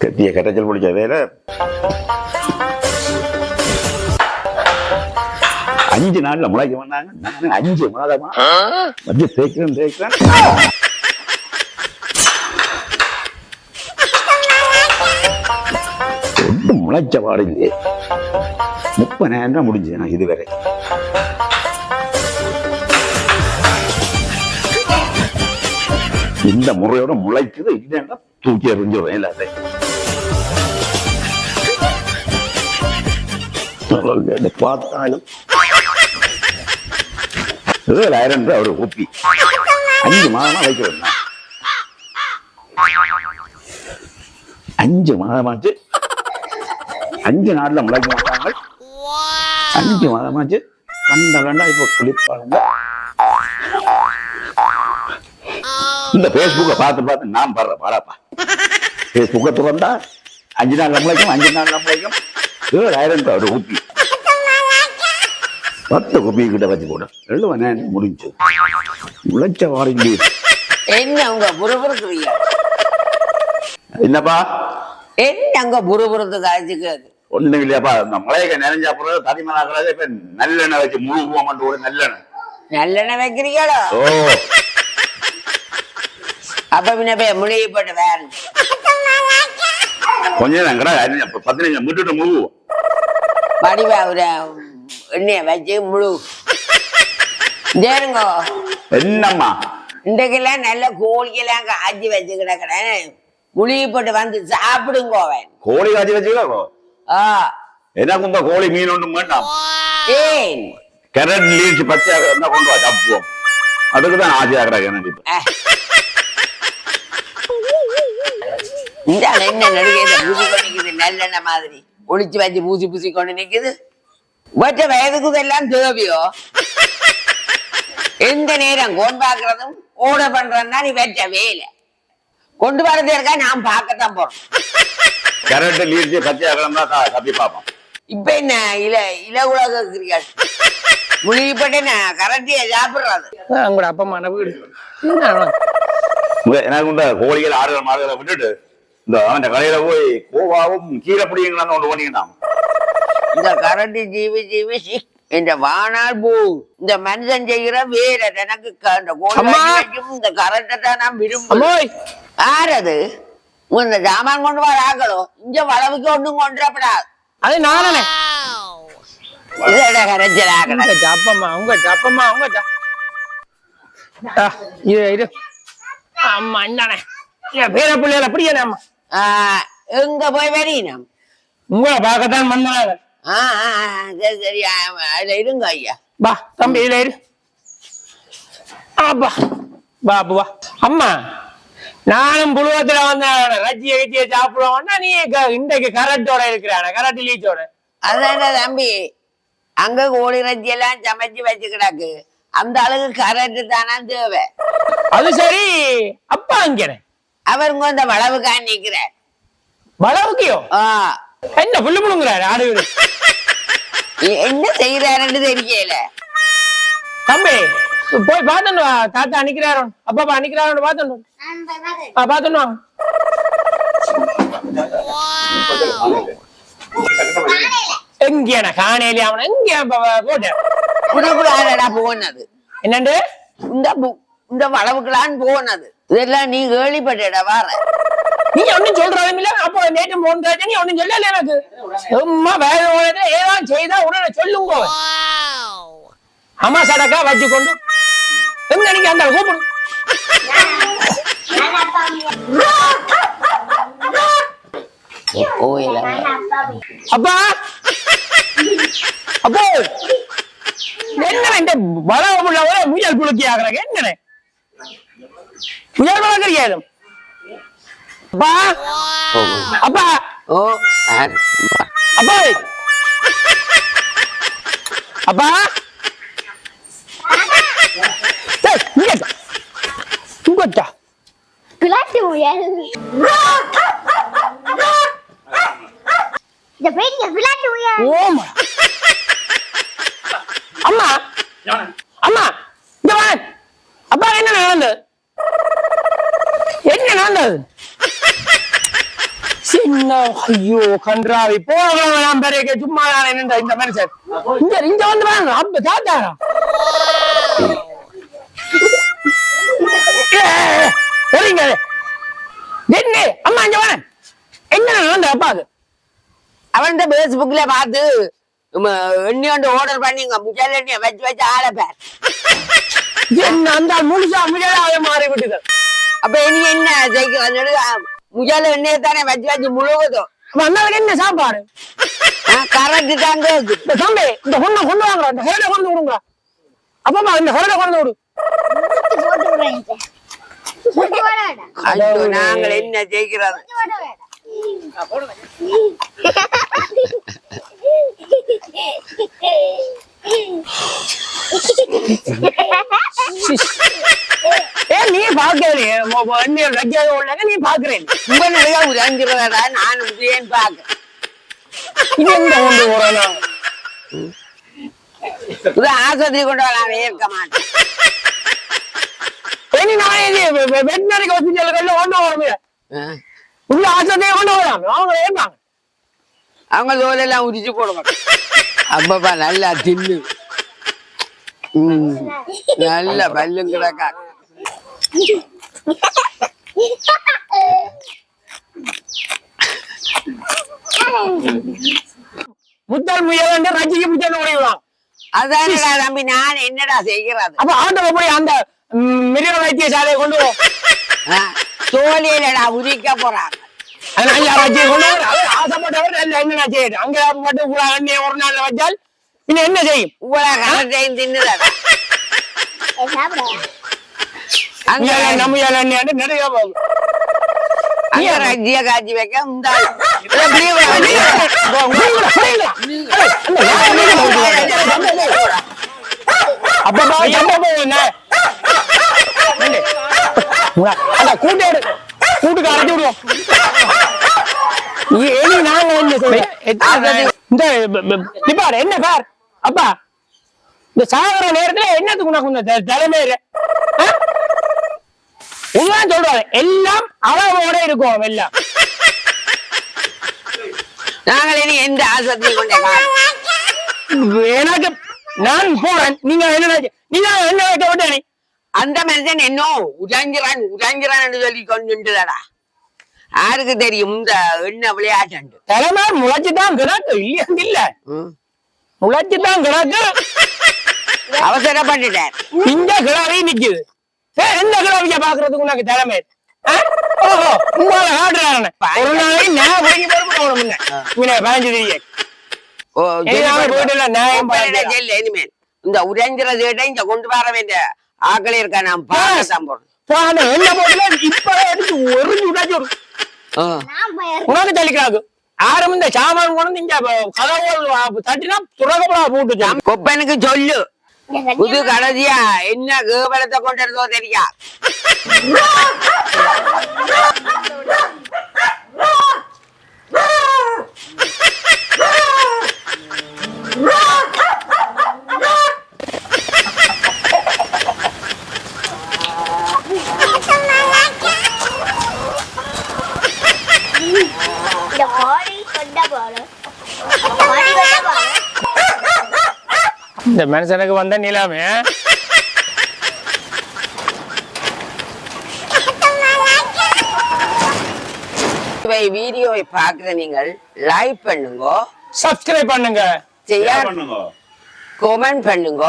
கத்திய கரைச்சல் பிடிச்ச வேலை அஞ்சு நாள்ல முளைக்க வந்தாங்க நான் அஞ்சு மாதமா வந்து தேய்க்கிறேன் தேய்க்கிறேன் ஒன்றும் முளைச்ச பாடு இல்லையே முப்பதாயிரம் ரூபாய் முடிஞ்சு நான் இதுவரை இந்த முறையோட முளைக்குது. இல்லைன்னா தூக்கி எறிஞ்சிடும் எல்லாத்தையும். பார்த்தாலும். ஏழாயிரம் ஒப்பி அஞ்சு மாதமா வைக்கிறேன் அஞ்சு மாதமாச்சு. அஞ்சு நாள்ல முளைக்க மாட்டாங்க. அஞ்சு மாதமாச்சு. கண்ட கண்டா இப்போ கிளிப்பாங்க. இந்த பேஸ்புக்கை பார்த்து பார்த்து நான் பாடுற பாடாப்பா. பேஸ்புக்கை திறந்தா அஞ்சு நாள் நம்மளைக்கும் அஞ்சு நாள் நம்மளைக்கும் ஏழாயிரம் ஒரு குப்பி. பத்து குப்பி கிட்ட வச்சு போட. எழுவனே முடிஞ்சு. முளைச்ச வாரிங்க என்ன உங்க புறுபுறுக்குறீங்க? என்னப்பா? என்ன அங்க புறுபுறுத்து காய்ச்சிக்கிறது ஒண்ணும் இல்லையாப்பா. இந்த மலையக்க நிறைஞ்சா போறது தடிமனாக்குறது இப்ப நல்லெண்ணெய் வச்சு முழு போமாட்டு கூட நல்லெண்ணெய். நல்லெண்ணெய் வைக்கிறீங்களோ? ஓ. அப்ப பின்ன போய் முழுகி போட்டு வேற. கொஞ்ச நேரம் கடை பத்து நிமிஷம் விட்டுட்டு முழுவோம் வடிவா ஒரு எண்ணெய வச்சு முழு. தேருங்கோ என்னம்மா? இன்றைக்கெல்லாம் நல்ல கோழிக்கெல்லாம் காய்ச்சி வச்சு கிடக்கிறேன். முழுகி போட்டு வந்து சாப்பிடுங்கோ அவன். கோழி காய்ச்சி வச்சுக்கோ. ஆ. எனக்கு இந்த கோழி மீன் ஒன்றும் வேண்டாம். ஏன் கரண்ட் லீச்சு இருந்தா கொண்டு வா சாப்பிடுவோம். அதுக்கு தான் இப்ப அஹ். இந்த என்ன நடுகையில பூசி கொண்டு நிக்குது நல்லெண்ணெய் மாதிரி. ஒளிச்சு வச்சு பூசி பூசி கொண்டு நிக்குது. வச்ச வயதுக்கு இதெல்லாம் தேவையோ? எந்த நேரம் கோன் பாக்குறதும் ஓட பண்றதும் தான் நீ வச்ச வேலை. கொண்டு வரது இருக்கா நான் பார்க்கத்தான் போறோம். கரண்ட் தப்பி பார்ப்போம். இப்ப என்ன இல இல உலக இருக்கிறீர்கள் நான் கரண்டிய சாப்பிடுறது. உங்களோட அப்பா அம்மா வீடு. என்ன அவன்? உங்க- எனக்கு இந்த கோழிகள் ஆடுகள் மாடுகளை விட்டுட்டு இந்த அவன் கடையில போய் கோவாவும் கீரை பிடிங்களான்னு ஒன்று பண்ணிக்கிட்டான். இந்த கரண்டி ஜீவி ஜீவி சி இந்த வானால் பூ இந்த மனுஷன் செய்கிற வேற எனக்கு க- இந்த கோழி அம்மா! வாங்கி வைக்கும் இந்த கரண்டை தான் நான் விரும்புறேன் அம்மோய்! ஆறது இந்த ஜாமான் கொண்டு வர ஆகணும் இங்க வளவுக்கு ஒண்ணும் கொண்டுறப்படாது அது நானே. அப்பம்மா உங்க அப்பம்மா உங்க என் பேர பிள்ளைகள் அப்படியே எங்க போய் வரீனம் உங்களை பார்க்கத்தான் வந்தாங்க. சரி சரி ஆ, அதுல இருங்க ஐயா. பா தம்பி இதுல இரு. அப்பா பா அப்பா, வா. அம்மா நானும் புழுவத்துல வந்தேன் ரஜ்ஜிய கட்சியை சாப்பிடுவோம்னா நீ இன்றைக்கு கரட்டோட இருக்கிறான கரட் லீச்சோட. அதான தம்பி? அங்க கோழி ரஞ்சி எல்லாம் சமைச்சு வச்சு கிடக்கு. அந்த அளவுக்கு கரண்ட் தானா தேவை. அது சரி. அப்பா அங்கே அவருங்க இந்த வளவுக்கா நிக்கிறார் வளவுக்கியோ? ஆ, என்ன புல்லு புழுங்குறாரு ஆடு என்ன செய்யறாருன்னு தெரியல. தம்பி போய் பார்த்துட்டு வா. தாத்தா அனுக்கிறாரோ? அப்பா அப்பா அனுக்கிறாரோ பார்த்துட்டு வா. ஆ எங்கேண்ணா காணையிலே அவனை? எங்கே போட்டேன் புதுப்புறாடா போனது. என்னண்டு? இந்த இந்த வளவுக்கெல்லாம் போனது. இதெல்லாம் நீ கேள்விப்பட்டடா வார. நீ ஒன்னும் சொல்றதும் இல்ல. அப்போ நேற்று மூன்றாச்சு நீ ஒன்னும் சொல்லல எனக்கு. சும்மா வேற உலகத்துல ஏதாவது செய்தா உடனே சொல்லுங்க. அம்மா சடக்கா வச்சு கொண்டு. எங்க நீங்க அந்த கூப்பிடு. அப்பா! அப்போ என்ன இந்த வளவு உள்ள முயல் குலுக்கி ஆகுறாங்க? என்ன முயல் வளர்க்குறியா அப்பா அப்பா ஓ? அப்பா முயல். இந்த பெரிய முயல். ஓமா. அம்மா. அம்மா இங்க வா அப்பா என்ன நடந்தது? என்னது சின்ன ஐயோ கன்றாவி. போகலாம் பெரிய சும்மா நான் என்னடா இந்த மனுஷன். இங்க இங்க வந்து அப்ப தாத்தாரா? சரிங்க என்ன? அம்மா இங்க வரேன் என்ன நடந்த அப்பாக்கு அவன் பேஸ்புக்ல பார்த்து கொண்டு ஆர்டர் பண்ணிங்க. முஜல் எண்ணெய் வச்சு வச்சு ஆளை பேர். என்ன அந்த முழுசா மாறி விட்டுது அப்ப இனி என்ன ஜெயிக்கிறாங்க முஜல் எண்ணெயை தானே வச்சு வச்சு முழுவதும் வந்தவன் என்ன சாப்பாடு? கரெக்ட் தாங்க. இந்த தம்பி இந்த பொண்ணை கொண்டு வாங்குறா இந்த ஹெரடை கொண்டு விடுங்க அப்பமா இந்த ஹெரடை கொண்டு விடு நாங்கள் என்ன ஜெயிக்கிறது ஏ நீ பாக்கலையே என்ன ரஜ்ஜாக உள்ளாங்க நீ பாக்குறேன் உங்க நிறைய உதஞ்சிருந்தா நான் ஏன் பார்க்க இது எங்க கொண்டு போறேன்னா இது ஆஸ்பத்திரி கொண்டு வர நான் ஏற்க மாட்டேன். இனி நான் இது வெட்டினரி ஹாஸ்பிட்டல்கள்ல கொண்டு வரணும் ஆ. உள்ள ஆசத்தையே கொண்டு வரலாம் அவங்க ஏற்பாங்க. அவங்க தோலெல்லாம் உரிச்சு போடுவாங்க அப்பப்பா நல்லா தின்னு. நல்ல பல்லும் கிடக்கா முத்தல் முயல் ரஜிக்கு முத்தல் உடையலாம் அதானடா தம்பி நான் என்னடா செய்கிறது? அப்ப ஆட்டோ போய் அந்த மிருக வைத்தியசாலையை கொண்டு போ ஆ, தோலியலடா உரிக்க போறாங்க அது நல்ல ரஜியை கொண்டு வர அவர் ஆசைப்பட்டவர் என்ன செய்யுது அங்க மட்டும் கூட எண்ணெய் ஒரு நாள்ல வச்சால் பின்ன என்ன செய்யும் கரண்டையும் தின்னுதடா சாப்பிட அங்க நம்ம எண்ணெய் நிறைய போகும் காய்ச்சி வைக்க அப்பப்பா கூட்டோடு கூட்டுக்கு அரைச்சு விடுவோம் இ- இனி நாங்க என்ன செய்ய இந்த ப- ப- நிப்பாரு என்ன பார்? அப்பா இந்த சாகர நேரத்துல என்னத்துக்கு உனக்கு இந்த த- தலைமை இரு? ஆ? உண்மைதான் சொல்றாரு எல்லாம் அளவோட இருக்கும் எல்லாம். நாங்கள் இனி எந்த கொண்டே காணும் எனக்கு நான் போறேன். நீங்க என்ன நீங்க என்ன வைக்க விட்டேனே அந்த மனுஷன் என்ன உதஞ்சிறான் உதஞ்சிறான் சொல்லி கொண்டுடா யாருக்கு தெரியும் இந்த எண்ணெய் விளையாட்டு தலைமை முளைச்சுதான் கிடக்கு இல்லையா இல்ல. முளைச்சுதான் கிடக்கு. அவசரப்பட்டுட்டார். இந்த கிழவை நிக்குது. எந்த கிழவிய பாக்குறதுக்கு உனக்கு தலைமை? ஓஹோ உங்களை காட்டுறாங்க ஒரு நாளைக்கு நான் பிடிக்கி போட முன்ன. இவனை பதினஞ்சு தெரிய. ஓ, எல்லாமே வீட்டுல நியாயம் ஒப்பனையிட பார்க்கலாம். ஜெயில்ல இனிமேல் இந்த உடைஞ்சிறது இங்க கொண்டு வர வேண்டிய ஆக்களே இருக்கா? நான் பார்க்கத்தான் போறேன். என்ன போட்டுல இப்ப எடுத்து ஒரு உனக்கு தள்ளிக்கிறாங்க யாரும் இந்த சாமான் கொண்டு இங்க கதவுகள் தட்டினா துறக்கப்படா போட்டு கொப்பனுக்கு சொல்லு. புது கடைசியா என்ன கேவலத்தை கொண்டு இருந்தோ தெரியா? இந்த கோழி கொண்ட போறோம் கோழி கொண்ட போறோம் இந்த மனுஷனுக்கு வந்த நிலைமை. இவை வீடியோவை பார்க்கிற நீங்கள் லைக் பண்ணுங்க சப்ஸ்கிரைப் பண்ணுங்க. ஷேர் பண்ணுங்க. கமெண்ட் பண்ணுங்க.